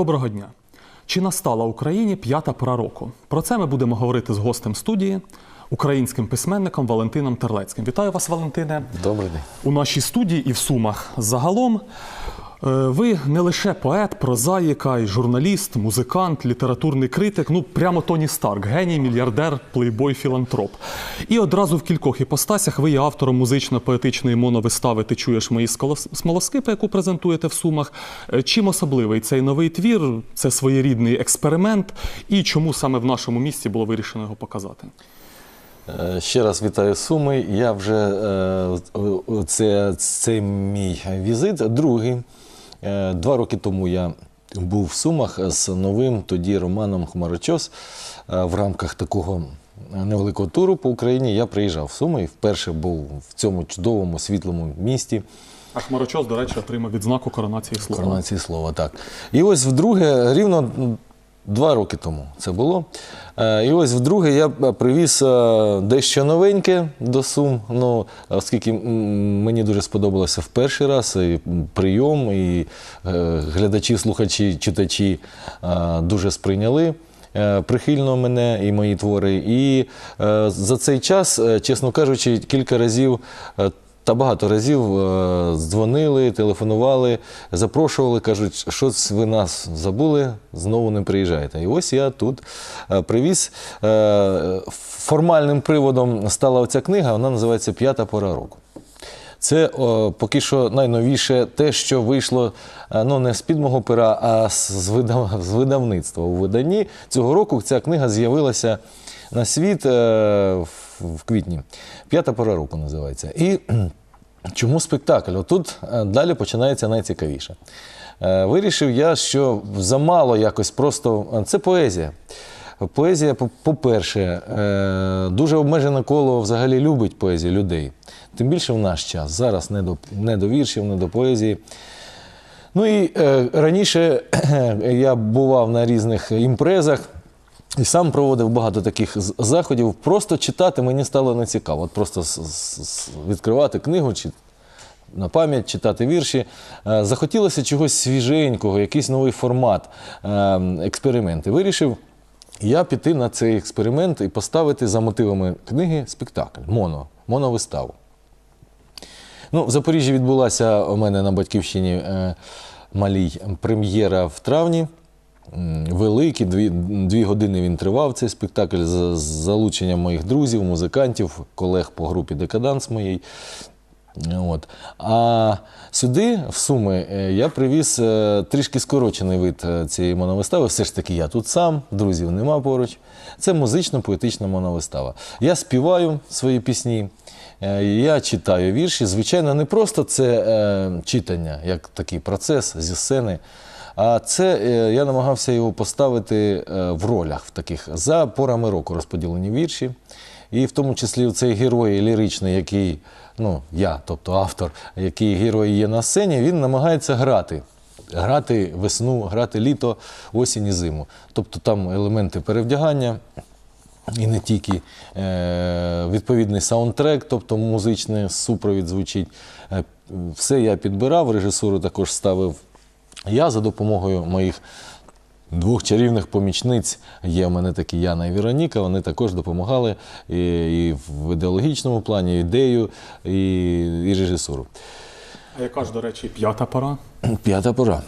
Доброго дня. Чи настала Україні п'ята пора року? Про це ми будемо говорити з гостем студії, українським письменником Валентином Терлецьким. Вітаю вас, Валентине, Добрий день. у нашій студії і в Сумах. Загалом, ви не лише поет, прозаїка, і журналіст, музикант, літературний критик, ну прямо Тоні Старк, геній, мільярдер, плейбой, філантроп. І одразу в кількох іпостасях ви є автором музично-поетичної моновистави Ти чуєш мої смолоскипи, яку презентуєте в Сумах. Е, Чим особливий цей новий твір? Це своєрідний експеримент. І чому саме в нашому місті було вирішено його показати? Е, Ще раз вітаю Суми. Я вже е, це, це мій візит. Другий. Е, Два роки тому я був в Сумах з новим тоді Романом Хмарочос. Е, В рамках такого невеликого туру по Україні я приїжджав в Суми і вперше був в цьому чудовому світлому місті. А Хмарочос, до речі, отримав відзнаку коронації слова. Коронації слова, так. І ось вдруге, рівно два роки тому це було. Е, І ось вдруге я привіз е, дещо новеньке до Сум. Ну, оскільки мені дуже сподобалося в перший раз і прийом, і е, глядачі, слухачі, читачі е, дуже сприйняли. е, Прихильно мене і мої твори. І е, за цей час, е, чесно кажучи, кілька разів е, та багато разів е, дзвонили, телефонували, запрошували, кажуть, що ви нас забули, знову не приїжджаєте. І ось я тут е, привіз. Е, Формальним приводом стала оця книга, вона називається П'ята пора року. Це о, поки що найновіше те, що вийшло ну, не з-під мого пера, а з, з видав- з видавництва. У виданні цього року ця книга з'явилася на світ е, в, квітні. П'ята пора року називається. І чому спектакль? Отут е, далі починається найцікавіше. Е, Вирішив я, що замало якось просто е, це поезія. Поезія, по- по-перше, дуже обмежене коло взагалі любить поезію людей. Тим більше в наш час. Зараз не до, не до віршів, не до поезії. Ну і раніше я бував на різних імпрезах і сам проводив багато таких заходів. Просто читати мені стало нецікаво. От просто відкривати книгу чи на пам'ять читати вірші. Е, Захотілося чогось свіженького, якийсь новий формат, е, експерименти. Вирішив я піти на цей експеримент і поставити за мотивами книги спектакль, моно, моновиставу. Ну, в Запоріжжі відбулася у мене на батьківщині е, малій прем'єра в травні. М, Великий, дві, дві години він тривав цей спектакль з, залученням моїх друзів, музикантів, колег по групі Декаданс моєї. От. А сюди, в Суми, е, я привіз е, трішки скорочений вид е, цієї моновистави. Все ж таки, я тут сам, друзів нема поруч. Це музично-поетична моновистава. Я співаю свої пісні, я читаю вірші. Звичайно, не просто це читання, як такий процес зі сцени. А це е, я намагався його поставити е, в ролях в таких за порами року розподілені вірші. І в тому числі цей герой ліричний, який, ну, я, тобто автор, який герой є на сцені, він намагається грати. Грати весну, грати літо, осінь і зиму. Тобто там елементи перевдягання, і не тільки е, відповідний саундтрек, тобто музичний супровід звучить. Все я підбирав, режисуру також ставив я за допомогою моїх двох чарівних помічниць. Є у мене такі Яна і Вероніка. Вони також допомагали і, і в ідеологічному плані, і ідею, і, і режисуру. А яка ж, до речі, п'ята пора? П'ята пора.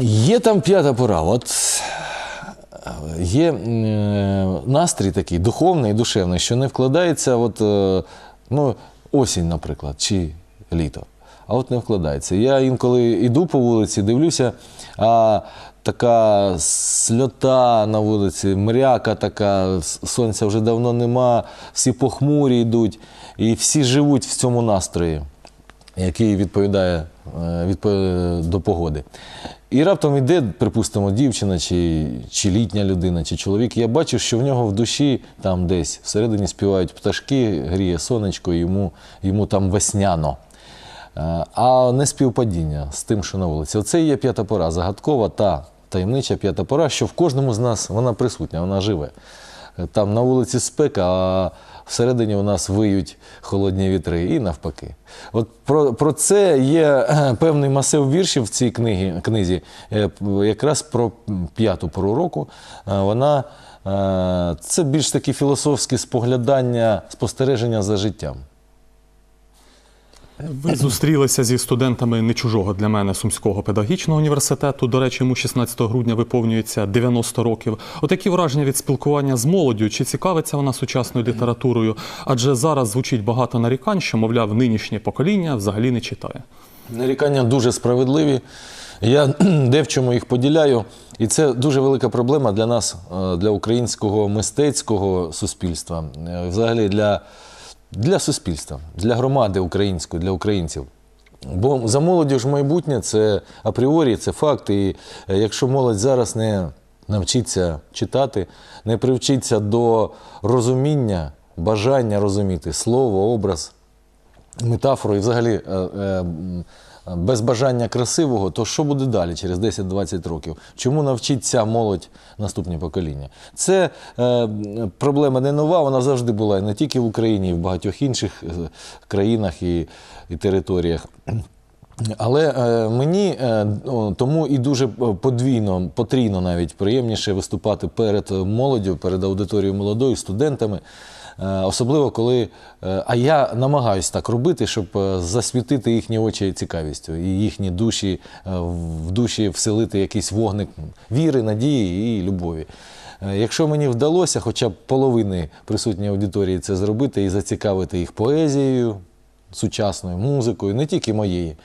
Є там п'ята пора. От є е, настрій такий духовний і душевний, що не вкладається, от, е, ну, осінь, наприклад, чи літо. А от не вкладається. Я інколи йду по вулиці, дивлюся, а така сльота на вулиці, мряка така, сонця вже давно нема, всі похмурі йдуть, і всі живуть в цьому настрої який відповідає е, до погоди. І раптом йде, припустимо, дівчина, чи, чи літня людина, чи чоловік. Я бачу, що в нього в душі там десь всередині співають пташки, гріє сонечко, йому, йому там весняно. Е, А не співпадіння з тим, що на вулиці. Оце є п'ята пора, загадкова та таємнича п'ята пора, що в кожному з нас вона присутня, вона живе. Там на вулиці спека, а всередині у нас виють холодні вітри і навпаки. От про, про це є е, певний масив віршів в цій книгі, книзі, е, якраз про п'яту пору року. Е, Вона е, це більш такі філософські споглядання, спостереження за життям. Ви зустрілися зі студентами не чужого для мене Сумського педагогічного університету. До речі, йому 16 грудня виповнюється 90 років. Отакі враження від спілкування з молоддю. Чи цікавиться вона сучасною літературою? Адже зараз звучить багато нарікань, що, мовляв, нинішнє покоління взагалі не читає. Нарікання дуже справедливі. Я де в чому їх поділяю. І це дуже велика проблема для нас, е, для українського мистецького суспільства, е, взагалі для, для суспільства, для громади української, для українців. Бо за молоддю ж майбутнє це апріорі, це факт. І е, якщо молодь зараз не навчиться читати, не привчиться до розуміння, бажання розуміти слово, образ, метафору і взагалі е, е, без бажання красивого, то що буде далі через 10-20 років? Чому навчиться молодь наступні покоління? Це е, проблема не нова, вона завжди була і не тільки в Україні, і в багатьох інших е, країнах і, і територіях. Але е, мені е, тому і дуже е, подвійно, потрійно навіть приємніше виступати перед молоддю, перед аудиторією молодою, студентами. Е, Особливо коли. е, А я намагаюся так робити, щоб е, засвітити їхні очі цікавістю і їхні душі, в душі вселити якийсь вогник віри, надії і любові. Якщо мені вдалося хоча б половини присутньої аудиторії це зробити і зацікавити їх поезією, сучасною музикою, не тільки моєї,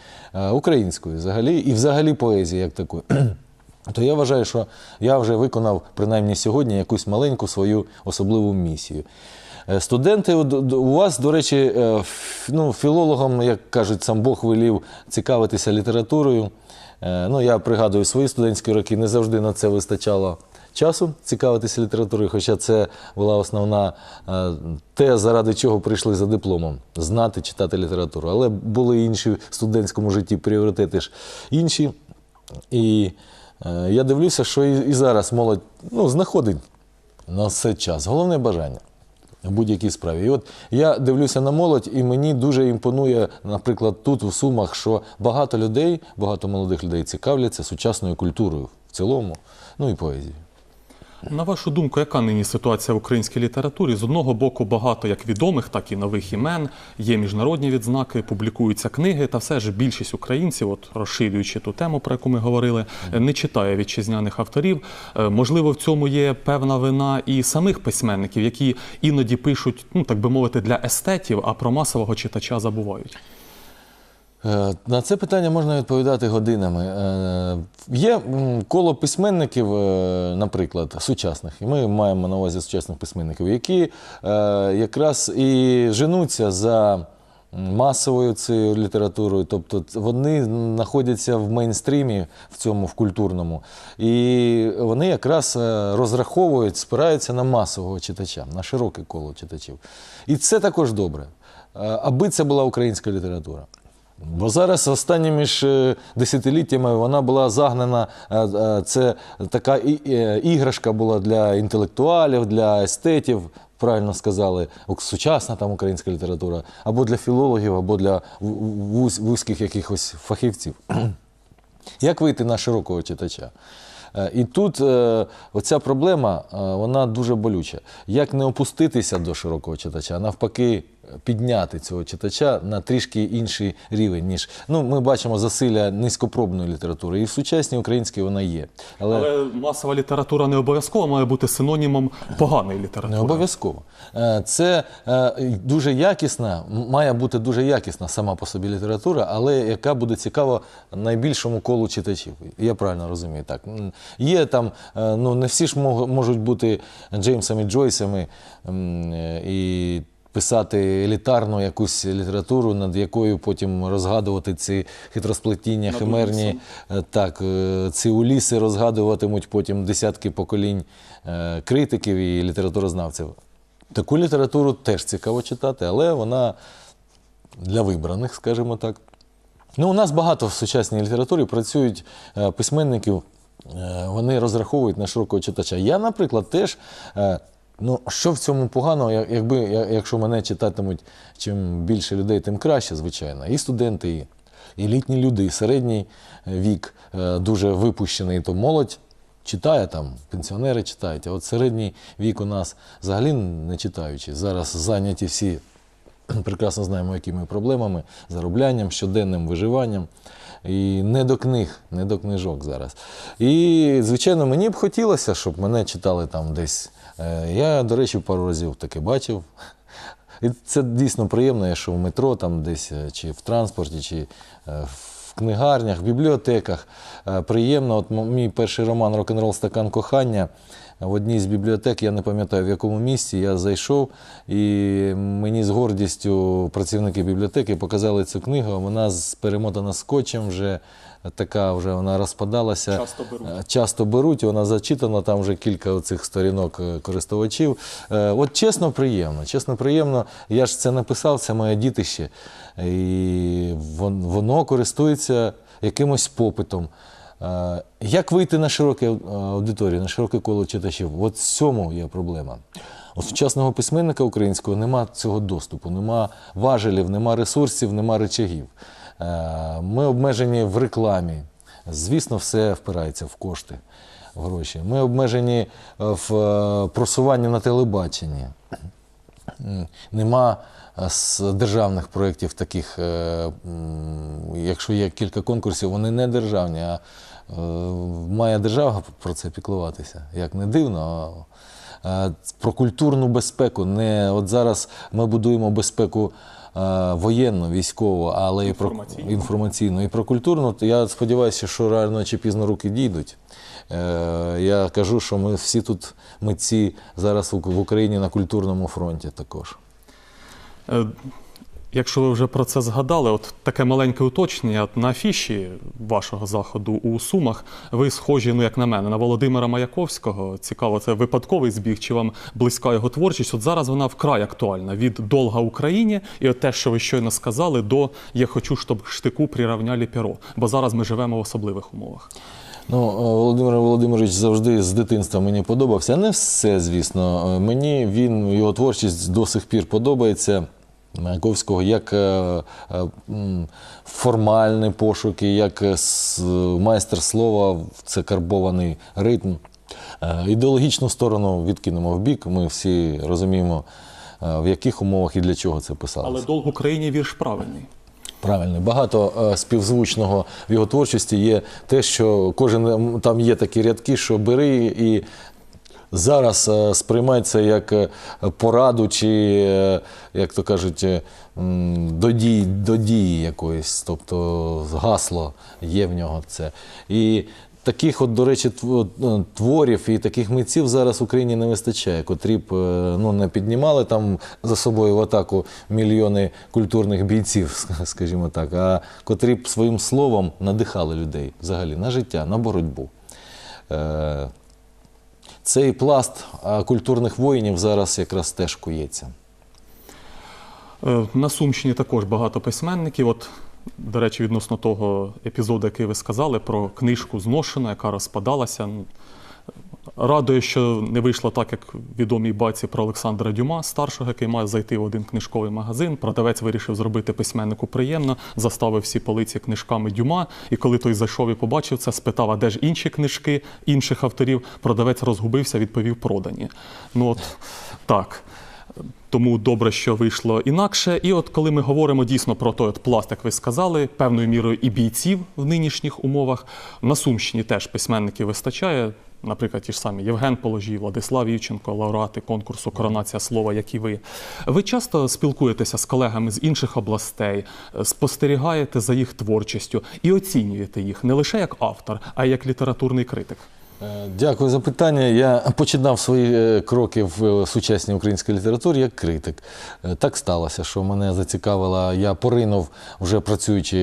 українською взагалі, і взагалі поезії як такої. То я вважаю, що я вже виконав принаймні сьогодні якусь маленьку свою особливу місію. Е, Студенти, у вас, до речі, е, ну, філологам, як кажуть, сам Бог велів цікавитися літературою. Е, Ну, я пригадую свої студентські роки, не завжди на це вистачало часу цікавитися літературою, хоча це була основна те, заради чого прийшли за дипломом знати, читати літературу. Але були інші в студентському житті пріоритети ж інші. І я дивлюся, що і зараз молодь ну, знаходить на все час. Головне бажання в будь-якій справі. І от я дивлюся на молодь, і мені дуже імпонує, наприклад, тут, у Сумах, що багато людей, багато молодих людей цікавляться сучасною культурою в цілому, ну і поезією. На вашу думку, яка нині ситуація в українській літературі? З одного боку, багато як відомих, так і нових імен, є міжнародні відзнаки, публікуються книги, та все ж більшість українців, от розширюючи ту тему, про яку ми говорили, не читає вітчизняних авторів. Е, Можливо, в цьому є певна вина і самих письменників, які іноді пишуть, ну так би мовити, для естетів, а про масового читача забувають. Е, На це питання можна відповідати годинами. Е, Є коло письменників, е, наприклад, сучасних, і ми маємо на увазі сучасних письменників, які якраз і женуться за масовою цією літературою, тобто вони знаходяться в мейнстрімі в цьому в культурному, і вони якраз розраховують, спираються на масового читача, на широке коло читачів. І це також добре, аби це була українська література. Бо зараз останніми ж е, десятиліттями вона була загнана. е, е, Це така іграшка була для інтелектуалів, для естетів, правильно сказали, сучасна там українська література, або для філологів, або для вузьких якихось фахівців. Як вийти на широкого читача? І тут оця проблема, вона дуже болюча. Як не опуститися до широкого читача, навпаки, підняти цього читача на трішки інший рівень, ніж ну, ми бачимо засилля низькопробної літератури. І в сучасній українській вона є. Але, Але масова література не обов'язково має бути синонімом поганої літератури. Не обов'язково. Е, Це е, дуже якісна, має бути дуже якісна сама по собі література, але яка буде цікава найбільшому колу читачів. Я правильно розумію. Так. Є там, е, ну не всі ж можуть бути Джеймсами Джойсами і писати елітарну якусь літературу, над якою потім розгадувати ці хитросплетіння, Над химерні. Е, Так, е, ці уліси розгадуватимуть потім десятки поколінь е, критиків і літературознавців. Таку літературу теж цікаво читати, але вона для вибраних, скажімо так. Ну, у нас багато в сучасній літературі працюють письменників, вони розраховують на широкого читача. Я, наприклад, теж Ну, що в цьому поганого, якби, якщо мене читатимуть чим більше людей, тим краще, звичайно. І студенти, і, і літні люди, і середній е, вік е, дуже випущений, то молодь читає там, пенсіонери читають, а от середній вік у нас взагалі не читаючи. Зараз зайняті всі прекрасно знаємо, якими проблемами, зароблянням, щоденним виживанням. І не до книг, не до книжок зараз. І, звичайно, мені б хотілося, щоб мене читали там десь. Е, Я, до речі, пару разів таке бачив. І це дійсно приємно, якщо в метро, там десь, е, чи в транспорті, чи е, в книгарнях, в бібліотеках. Приємно. От мій перший роман Рок-н-рол Стакан кохання. В одній з бібліотек, я не пам'ятаю в якому місці, я зайшов, і мені з гордістю працівники бібліотеки показали цю книгу. Вона перемотана скотчем, вже така вже вона розпадалася. Часто беруть. Е, Часто беруть, вона зачитана, там вже кілька оцих сторінок е, користувачів. Е, От чесно, приємно. Чесно, приємно. Я ж це написав, це моє дітище. І воно користується якимось попитом. Е, Як вийти на широке е, аудиторію, на широке коло читачів? От в цьому є проблема. У сучасного письменника українського нема цього доступу, нема важелів, нема ресурсів, нема речагів. Е, Ми обмежені в рекламі. Звісно, все впирається в кошти, в гроші. Ми обмежені в просуванні на телебаченні. Нема з державних проєктів таких, якщо є кілька конкурсів, вони не державні, а має держава про це піклуватися. Як не дивно. а, е, Про культурну безпеку. Не от зараз ми будуємо безпеку е, воєнну, військову, але і про Інформаційну. і про культурну. То Я сподіваюся, що рано чи пізно руки дійдуть. Е, Я кажу, що ми всі тут митці зараз в Україні на культурному фронті також. Якщо ви вже про це згадали, от таке маленьке уточнення. На афіші вашого заходу у Сумах ви схожі, ну як на мене, на Володимира Маяковського. Цікаво, це випадковий збіг, чи вам близька його творчість? От зараз вона вкрай актуальна від долга Україні, і от те, що ви щойно сказали, до я хочу, щоб штику прирівняли перо. Бо зараз ми живемо в особливих умовах. Ну, е, Володимир Володимирович завжди з дитинства мені подобався. Не все, звісно. Е, Мені він, його творчість до сих пір подобається. Маяковського як е, е, формальні пошуки, як е, майстер слова, це карбований ритм. Ідеологічну сторону відкинемо в бік. Ми всі розуміємо, в яких умовах і для чого це писалося. Але долг Україні вірш правильний. Правильно, багато співзвучного в його творчості є те, що кожен там є такі рядки, що бери і зараз е, сприймай це як е, пораду, чи, е, як то кажуть, до дії, до дії якоїсь, тобто гасло є в нього це. І Таких, от, до речі, е, творів і таких митців зараз в Україні не вистачає, котрі б ну, не піднімали там за собою в атаку мільйони культурних бійців, скажімо так, а котрі б своїм словом надихали людей взагалі на життя, на боротьбу. Цей пласт культурних воїнів зараз якраз теж кується. Е, На Сумщині також багато письменників. От, до речі, відносно того епізоду, який ви сказали, про книжку зношена, яка розпадалася. Радує, що не вийшло так, як відомій баці про Олександра Дюма, старшого, який має зайти в один книжковий магазин. Продавець вирішив зробити письменнику приємно, заставив всі полиці книжками Дюма. І коли той зайшов і побачив це, спитав, а де ж інші книжки інших авторів. Продавець розгубився, відповів продані. Ну от так. Тому добре, що вийшло інакше. І от коли ми говоримо дійсно про той от пласт, як ви сказали, певною мірою і бійців в нинішніх умовах, на Сумщині теж письменників вистачає. Наприклад, ті ж самі Євген Положій, Владислав Івченко, лауреати конкурсу Коронація слова, як і ви. Ви часто спілкуєтеся з колегами з інших областей, спостерігаєте за їх творчістю і оцінюєте їх не лише як автор, а й як літературний критик. Е, Дякую за питання. Я починав свої е, кроки в е, сучасній українській літературі як критик. Так сталося, що мене зацікавила. Я поринув, вже працюючи,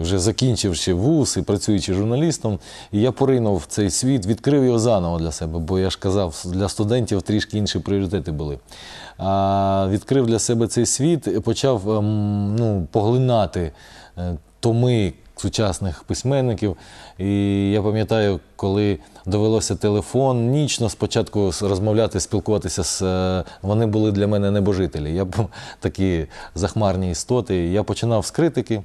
вже закінчивши вуз і працюючи журналістом. І я поринув в цей світ, відкрив його заново для себе, бо я ж казав, для студентів трішки інші пріоритети були. А відкрив для себе цей світ почав ем, ну, поглинати томи сучасних письменників. І я пам'ятаю, коли довелося телефон нічно спочатку розмовляти, спілкуватися з е, вони були для мене небожителі. Я був такі захмарні істоти. Я починав з критики.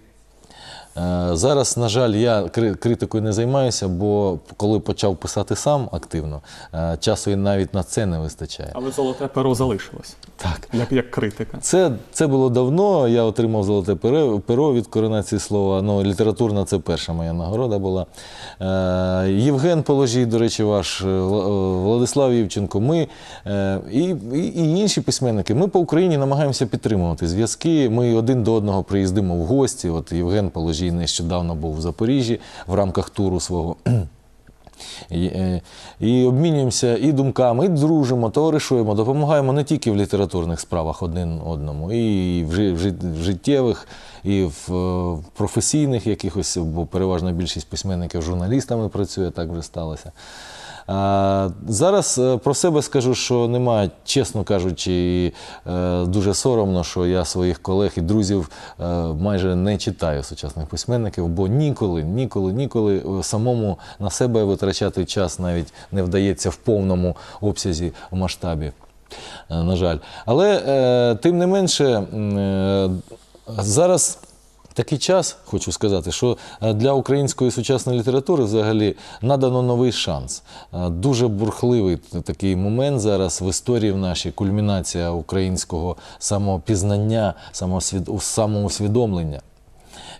Е, Зараз, на жаль, я критикою не займаюся, бо коли почав писати сам активно, е, часу і навіть на це не вистачає. Але золоте перо залишилось, Так. як, як критика. Це, це було давно. Я отримав золоте перо, перо від коронації слова. Ну, літературна це перша моя нагорода була. Е, Євген Положій, до речі, ваш, Вла- Владислав Євченко. Ми і, і, і інші письменники. Ми по Україні намагаємося підтримувати зв'язки. Ми один до одного приїздимо в гості. От Євген Положій нещодавно був в Запоріжжі в рамках туру свого. І, е, і обмінюємося і думками, і дружимо, товаришуємо, допомагаємо не тільки в літературних справах один одному, і в життєвих, і е, в професійних якихось, бо переважна більшість письменників журналістами працює, так вже сталося. Зараз е, про себе скажу, що немає, чесно кажучи, е, дуже соромно, що я своїх колег і друзів е, майже не читаю сучасних письменників, бо ніколи, ніколи, ніколи самому на себе витрачати час навіть не вдається в повному обсязі в масштабі. На жаль. Але тим не менше, зараз такий час, хочу сказати, що е, для української сучасної літератури взагалі надано новий шанс. Е, Дуже бурхливий такий момент зараз в історії в нашій кульмінація українського самопізнання, самоусвідомлення.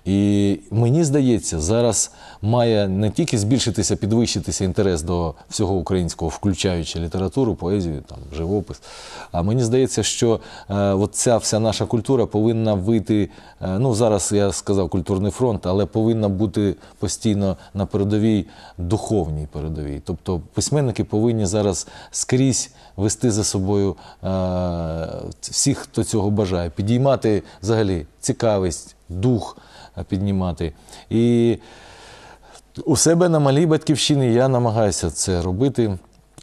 І мені здається, зараз має не тільки збільшитися, підвищитися інтерес до всього українського, включаючи літературу, поезію, там, живопис. А мені здається, що е, от ця вся наша культура повинна вийти. Е, ну, зараз я сказав культурний фронт, але повинна бути постійно на передовій, духовній передовій. Тобто письменники повинні зараз скрізь вести за собою е, всіх, хто цього бажає, підіймати взагалі цікавість, дух е, піднімати. І у себе на малій батьківщині я намагаюся це робити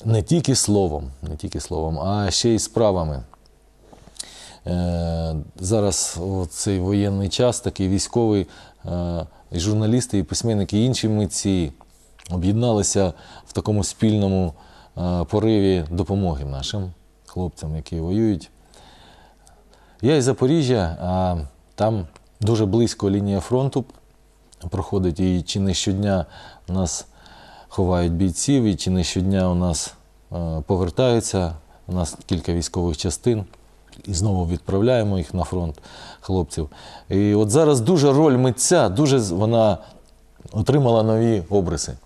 не тільки словом, не тільки словом, а ще й справами. Е, Зараз цей воєнний час, такий військовий, е, і журналісти, і письменники, і інші митці об'єдналися в такому спільному е, пориві допомоги нашим хлопцям, які воюють. Я із Запоріжжя, а там дуже близько лінія фронту проходить, і чи не щодня у нас ховають бійців, і чи не щодня у нас повертаються. У нас кілька військових частин, і знову відправляємо їх на фронт хлопців. І от зараз дуже роль митця, дуже вона отримала нові обриси,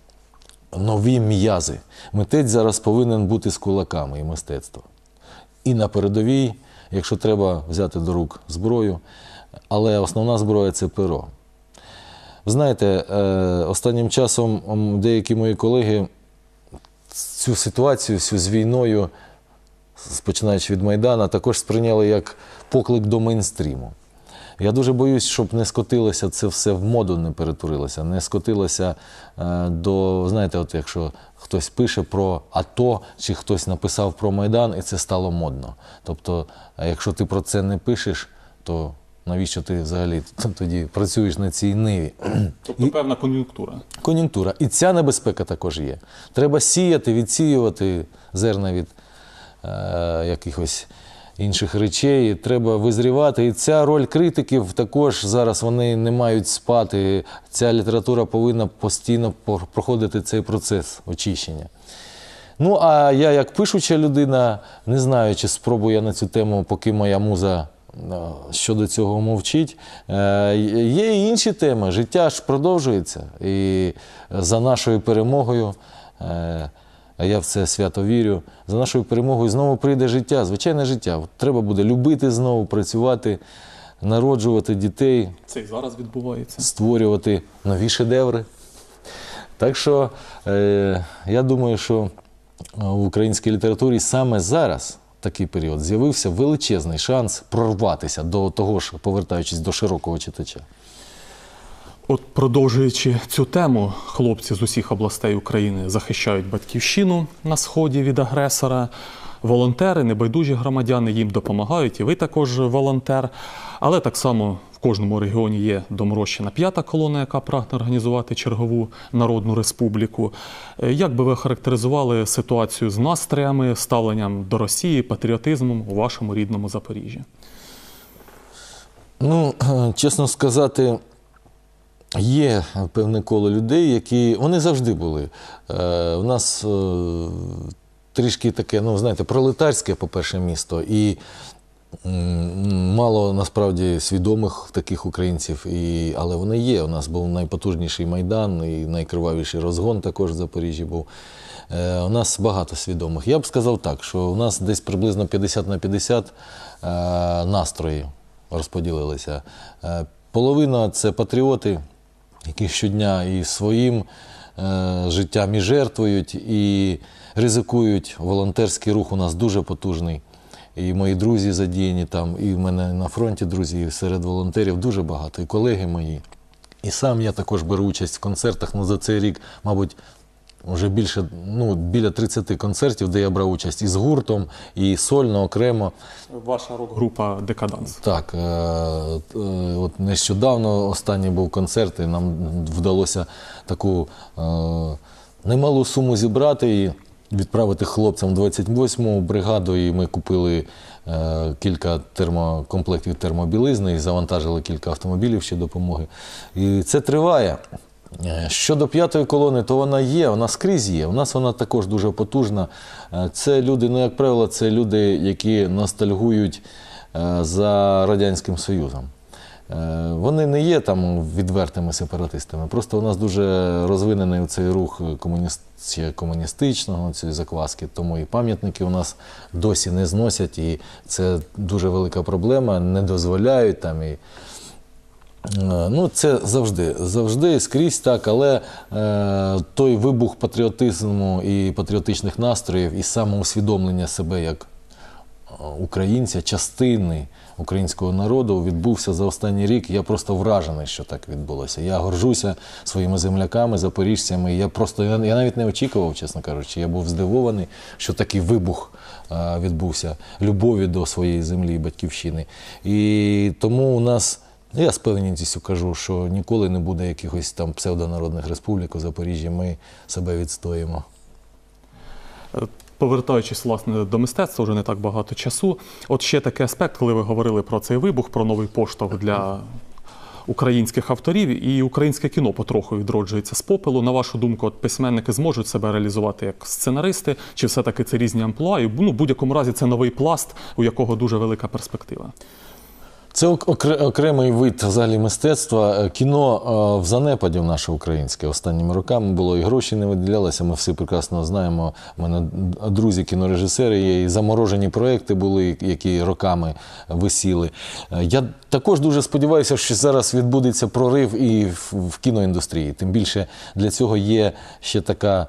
нові м'язи. Митець зараз повинен бути з кулаками і мистецтво і на передовій, якщо треба взяти до рук зброю. Але основна зброя це перо. Знаєте, е, останнім часом деякі мої колеги цю ситуацію, всю з війною, починаючи від Майдана, також сприйняли як поклик до мейнстріму. Я дуже боюсь, щоб не скотилося це все в моду не перетворилося, не скотилося е, до, знаєте, от якщо хтось пише про АТО, чи хтось написав про Майдан, і це стало модно. Тобто, якщо ти про це не пишеш, то навіщо ти взагалі тоді працюєш на цій ниві? Тобто певна кон'юнктура. Кон'юнктура. І ця небезпека також є. Треба сіяти, відсіювати зерна від е, якихось інших речей. Треба визрівати. І ця роль критиків також зараз вони не мають спати. Ця література повинна постійно проходити цей процес очищення. Ну, а я, як пишуча людина, не знаю, чи спробую я на цю тему, поки моя муза щодо цього мовчить. Е, Є і інші теми. Життя ж продовжується. І за нашою перемогою, е, а я в це свято вірю, за нашою перемогою знову прийде життя, звичайне життя. Треба буде любити знову, працювати, народжувати дітей, Це і зараз відбувається. створювати нові шедеври. Так що е, я думаю, що в українській літературі саме зараз, такий період, з'явився величезний шанс прорватися до того ж, повертаючись до широкого читача. От продовжуючи цю тему, хлопці з усіх областей України захищають батьківщину на сході від агресора. Волонтери, небайдужі громадяни їм допомагають, і ви також волонтер. Але так само кожному регіоні є доморощена п'ята колона, яка прагне організувати чергову народну республіку. Е, Як би ви характеризували ситуацію з настроями, ставленням до Росії, патріотизмом у вашому рідному Запоріжжі? Ну, чесно сказати, є певне коло людей, які вони завжди були. Е, у нас е, трішки таке, ну, знаєте, пролетарське, по-перше, місто, і мало насправді свідомих таких українців. І, але вони є. У нас був найпотужніший майдан і найкривавіший розгон також в Запоріжжі був. Е, У нас багато свідомих. Я б сказав так, що у нас десь приблизно 50 на 50 е, настрої розподілилися. Е, Половина це патріоти, які щодня і своїм е, життям і жертвують, і ризикують. Волонтерський рух у нас дуже потужний. І мої друзі задіяні там, і в мене на фронті друзі, і серед волонтерів дуже багато, і колеги мої. І сам я також беру участь в концертах. Ну, за цей рік, мабуть, вже більше, ну, біля 30 концертів, де я брав участь і з гуртом, і сольно, окремо. Ваша рок-група Декаданс. Так, е, е, от нещодавно останній був концерт, і нам вдалося таку е, немалу суму зібрати і відправити хлопцям 28-му бригаду. І ми купили е, кілька термокомплектів термобілизни і завантажили кілька автомобілів ще допомоги. І це триває. Е, Щодо п'ятої колони, то вона є, вона скрізь є. У нас вона також дуже потужна. Е, Це люди, ну як правило, це люди, які ностальгують е, за Радянським Союзом. Е, Вони не є там відвертими сепаратистами. Просто у нас дуже розвинений цей рух комуніст... комуністичного, цієї закваски, тому і пам'ятники у нас досі не зносять, і це дуже велика проблема, не дозволяють там. І... Е, Ну, це завжди, завжди скрізь так, але е, той вибух патріотизму і патріотичних настроїв, і самоусвідомлення себе як українця, частини українського народу відбувся за останній рік. Я просто вражений, що так відбулося. Я горжуся своїми земляками, запоріжцями. Я просто я, я навіть не очікував, чесно кажучи. Я був здивований, що такий вибух е, відбувся любові до своєї землі і батьківщини. І тому у нас. Я з певністю кажу, що ніколи не буде якихось там псевдонародних республік у Запоріжжі. Ми себе відстоїмо. Повертаючись власне до мистецтва, вже не так багато часу. От ще такий аспект, коли ви говорили про цей вибух, про новий поштовх для українських авторів, і українське кіно потроху відроджується з попелу. На вашу думку, от письменники зможуть себе реалізувати як сценаристи, чи все-таки це різні амплуа? І ну, в будь-якому разі це новий пласт, у якого дуже велика перспектива. Це окремий вид взагалі мистецтва. Е, Кіно е, в занепаді в наше українське останніми роками було і гроші не виділялися. Ми всі прекрасно знаємо. У мене друзі кінорежисери є, і заморожені проекти були, які роками висіли. Е, Я також дуже сподіваюся, що зараз відбудеться прорив і в, в кіноіндустрії. Тим більше для цього є ще така.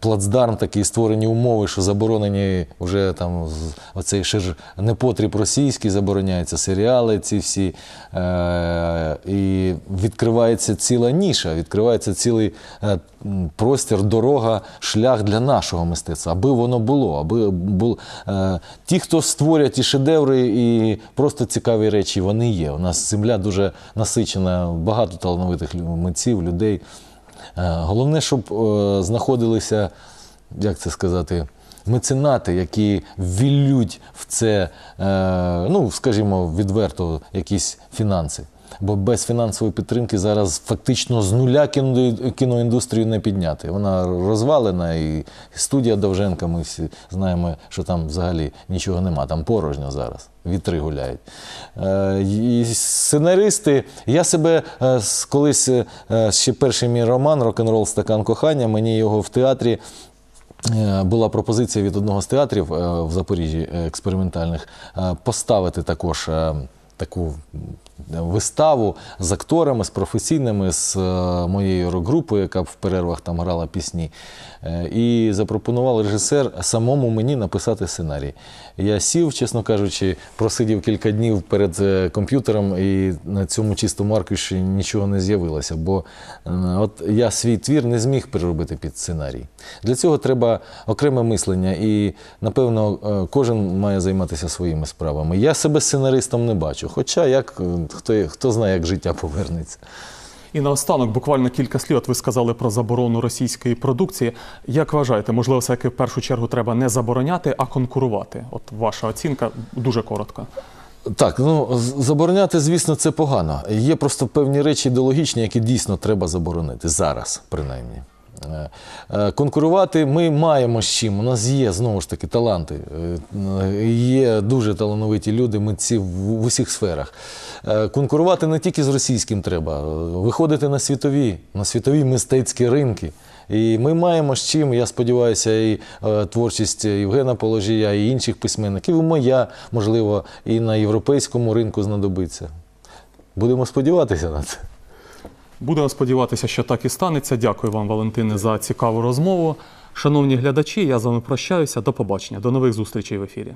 Плацдарм такий створені умови, що заборонені вже там оцей ж непотріб російський забороняється, серіали ці всі. Е- і відкривається ціла ніша, відкривається цілий е, простір, дорога, шлях для нашого мистецтва, аби воно було, аби бул, е, ті, хто створять і шедеври, і просто цікаві речі, вони є. У нас земля дуже насичена, багато талановитих митців, людей. Е, Головне, щоб е, знаходилися, як це сказати, меценати, які ввіллють в це, е, ну, скажімо, відверто якісь фінанси. Бо без фінансової підтримки зараз фактично з нуля кіноіндустрію не підняти. Вона розвалена, і студія Довженка, ми всі знаємо, що там взагалі нічого нема, там порожньо зараз. Вітри гуляють. Е, і сценаристи. Я себе е, колись е, ще перший мій роман Рок-н-рол стакан кохання. Мені його в театрі. Була пропозиція від одного з театрів в Запоріжжі експериментальних поставити також таку виставу з акторами, з професійними, з е, моєю рок-групою, яка в перервах там грала пісні. Е, І запропонував режисер самому мені написати сценарій. Я сів, чесно кажучи, просидів кілька днів перед е, комп'ютером, і на цьому чистому аркуші нічого не з'явилося. Бо от я свій твір не зміг переробити під сценарій. Для цього треба окреме мислення, і напевно кожен має займатися своїми справами. Я себе сценаристом не бачу. Хоча як е, хто, хто знає, як життя повернеться. І наостанок, буквально кілька слів. От ви сказали про заборону російської продукції. Як вважаєте, можливо, все-таки в першу чергу треба не забороняти, а конкурувати? От ваша оцінка дуже коротка. Так, ну забороняти, звісно, це погано. Є просто певні речі ідеологічні, які дійсно треба заборонити зараз, принаймні. Е, е, Конкурувати ми маємо з чим. У нас є знову ж таки таланти. Е, Є дуже талановиті люди, митці в усіх сферах. Конкурувати не тільки з російським треба, виходити на світові, на світові мистецькі ринки. І ми маємо з чим, я сподіваюся, і творчість Євгена Положія, і інших письменників, і моя, можливо, і на європейському ринку знадобиться. Будемо сподіватися на це. Будемо сподіватися, що так і станеться. Дякую вам, Валентине, за цікаву розмову. Шановні глядачі, я з вами прощаюся. До побачення. До нових зустрічей в ефірі.